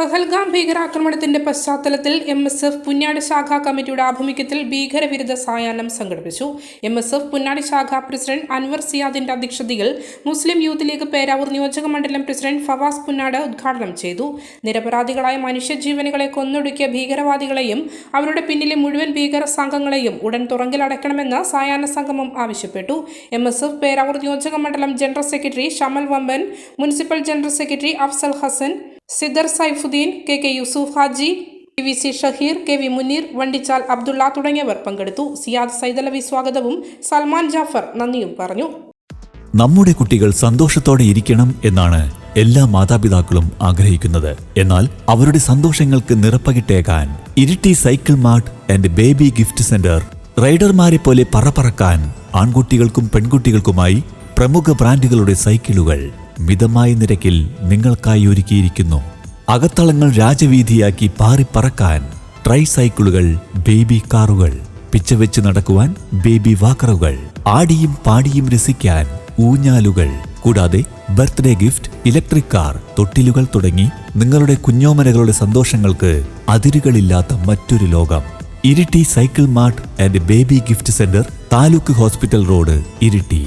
പഹൽഗാം ഭീകരാക്രമണത്തിന്റെ പശ്ചാത്തലത്തിൽ M S F Punnadi ശാഖാ കമ്മിറ്റിയുടെ ആഭിമുഖ്യത്തിൽ ഭീകരവിരുദ്ധ സായാഹ്നം സംഘടിപ്പിച്ചു. എം എസ് എഫ് പുന്നാടി ശാഖാ പ്രസിഡന്റ് അൻവർ സിയാദിന്റെ അധ്യക്ഷതയിൽ മുസ്ലിം യൂത്ത് ലീഗ് പേരാവൂർ നിയോജക മണ്ഡലം പ്രസിഡന്റ് ഫവാസ് പുന്നാട് ഉദ്ഘാടനം ചെയ്തു. നിരപരാധികളായ മനുഷ്യജീവനുകളെ കൊന്നൊടുക്കിയ ഭീകരവാദികളെയും അവരുടെ പിന്നിലെ മുഴുവൻ ഭീകര സംഘങ്ങളെയും ഉടൻ തുറങ്കിലടക്കണമെന്ന് സായാഹ്ന സംഗമം ആവശ്യപ്പെട്ടു. എം എസ് എഫ് പേരാവൂർ നിയോജക മണ്ഡലം general secretary Shamal Vamban municipal general secretary Afsal Hasan Sidar Saifuddin K K Yusuf Haji P V C Shaheer K V Muneer Vandichal Abdulla തുടങ്ങിയവർ പങ്കെടുത്തു. സിയാദ് സൈദലവി സ്വാഗതവും സൽമാൻ ജാഫർ നന്ദിയും പറഞ്ഞു. നമ്മുടെ കുട്ടികൾ സന്തോഷത്തോടെ ഇരിക്കണം എന്നാണ് എല്ലാ മാതാപിതാക്കളും ആഗ്രഹിക്കുന്നത്. എന്നാൽ അവരുടെ സന്തോഷങ്ങൾക്ക് നിറപ്പകിട്ടേക്കാൻ Iritty cycle mart and baby gift centre റൈഡർമാരെ പോലെ പറപ്പറക്കാൻ ആൺകുട്ടികൾക്കും പെൺകുട്ടികൾക്കുമായി പ്രമുഖ ബ്രാൻഡുകളുടെ സൈക്കിളുകൾ മിതമായ നിരക്കിൽ നിങ്ങൾക്കായി ഒരുക്കിയിരിക്കുന്നു. അകത്തളങ്ങൾ രാജവീതിയാക്കി പാറിപ്പറക്കാൻ ട്രൈ സൈക്കിളുകൾ ബേബി കാറുകൾ പിച്ചവെച്ച് നടക്കുവാൻ ബേബി വാക്കറുകൾ ആടിയും പാടിയും രസിക്കാൻ ഊഞ്ഞാലുകൾ. കൂടാതെ ബർത്ത്ഡേ ഗിഫ്റ്റ് ഇലക്ട്രിക് കാർ തൊട്ടിലുകൾ തുടങ്ങി നിങ്ങളുടെ കുഞ്ഞോമനകളുടെ സന്തോഷങ്ങൾക്ക് അതിരുകളില്ലാത്ത മറ്റൊരു ലോകം. Iritty cycle mart and baby gift centre taluk hospital road Iritty.